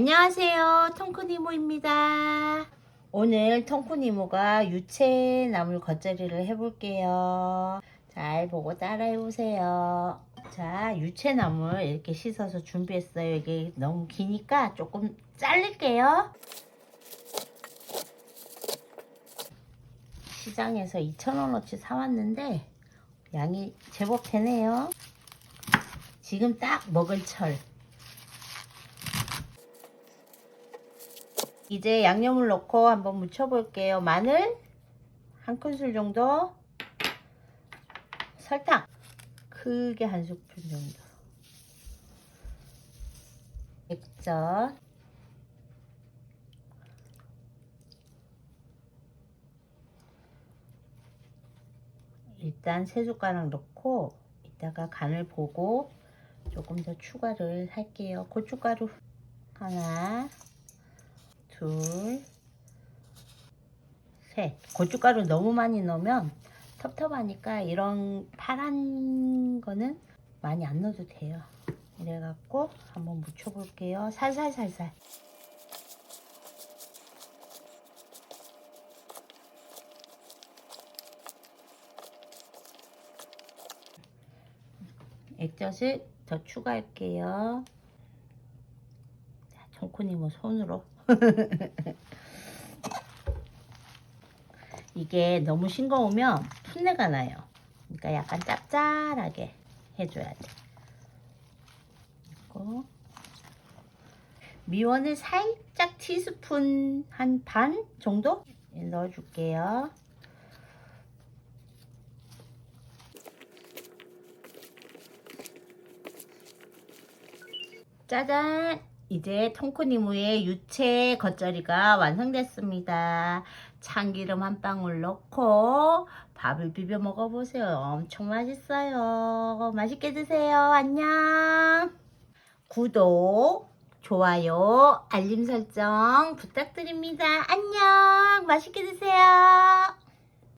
안녕하세요. 통크니모입니다. 오늘 통크니모가 유채나물 겉절이를 해볼게요. 잘 보고 따라해보세요. 자, 유채나물 이렇게 씻어서 준비했어요. 이게 너무 기니까 조금 자를게요. 시장에서 2,000원어치 사왔는데 양이 제법 되네요. 지금 딱 먹을 철. 이제 양념을 넣고 한번 무쳐볼게요. 마늘 한 큰술 정도, 설탕 크게 한 스푼 정도, 액젓, 일단 세 숟가락 넣고 이따가 간을 보고 조금 더 추가를 할게요. 고춧가루 하나, 둘, 셋. 고춧가루 너무 많이 넣으면 텁텁하니까 이런 파란 거는 많이 안 넣어도 돼요. 이래갖고 한번 묻혀볼게요. 살살살살. 액젓을 더 추가할게요. 자, 뭐 손으로. 이게 너무 싱거우면 풋내가 나요. 그러니까 약간 짭짤하게 해줘야 돼. 그리고 미원을 살짝 티스푼 한 반 정도 넣어줄게요. 짜잔! 이제 통크니무의 유채 겉절이가 완성됐습니다. 참기름 한 방울 넣고 밥을 비벼 먹어보세요. 엄청 맛있어요. 맛있게 드세요. 안녕. 구독, 좋아요, 알림 설정 부탁드립니다. 안녕. 맛있게 드세요.